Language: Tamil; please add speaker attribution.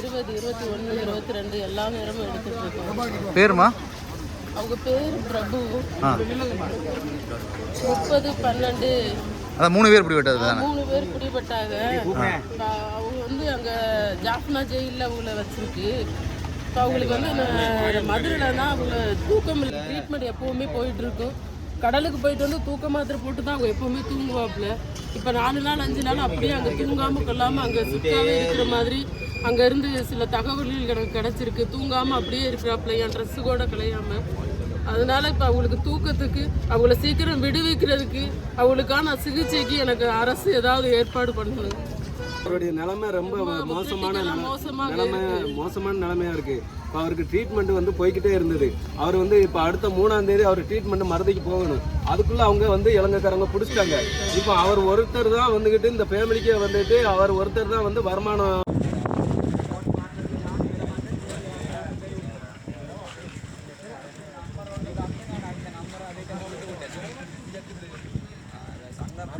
Speaker 1: இருபது இருபத்தி ஒன்று இருபத்தி ரெண்டு எல்லா நேரமும் எடுத்துட்டு இருக்கோம்.
Speaker 2: பேருமா?
Speaker 1: அவங்க பேர் பிரபு. முப்பது பன்னெண்டு.
Speaker 2: அதான் மூணு பேர் பிடிபட்டது தானே?
Speaker 1: மூணு பேர் பிடிபட்டாங்க. அவங்க வந்து அங்கே ஜாஃப்னா ஜெயிலில் அவங்கள வச்சிருக்கு. இப்போ அவங்களுக்கு வந்து மதுரையில் தான் அவங்க தூக்கம் இல்லை ட்ரீட்மெண்ட் எப்போவுமே போயிட்டு இருக்கும் கடலுக்கு போயிட்டு வந்து தூக்க மாத்திரை போட்டு தான் அவங்க எப்போவுமே தூங்குவாப்புல. இப்போ நாலு நாள் அஞ்சு நாள் அப்படியே அங்கே தூங்காமல் கொள்ளாமல் அங்கே சுத்தாவே இருக்கிற மாதிரி அங்கே இருந்து சில தகவல்கள் எனக்கு கிடச்சிருக்கு. தூங்காமல் அப்படியே இருக்கிறாப்புல என் ட்ரெஸ்ஸு கூட கலையாமல் அதனால இப்போ அவங்களுக்கு தூக்கத்துக்கு அவங்கள சீக்கிரம் விடுவிக்கிறதுக்கு அவங்களுக்கான சிகிச்சைக்கு எனக்கு அரசு ஏதாவது ஏற்பாடு பண்ணணும்.
Speaker 3: அவருடைய நிலைமை ரொம்ப மோசமான நிலைமை மோசமான நிலைமையா இருக்கு. இப்போ அவருக்கு ட்ரீட்மெண்ட் வந்து போய்கிட்டே இருந்தது. அவர் வந்து இப்போ அடுத்த மூணாம் தேதி அவர் ட்ரீட்மெண்ட் மருதைக்கு போகணும். அதுக்குள்ள அவங்க வந்து இலங்கைக்காரங்க பிடிச்சிட்டாங்க. இப்போ அவர் ஒருத்தர் தான் வந்துகிட்டு இந்த ஃபேமிலிக்கே வந்துட்டு அவர் ஒருத்தர் தான் வந்து வருமானம்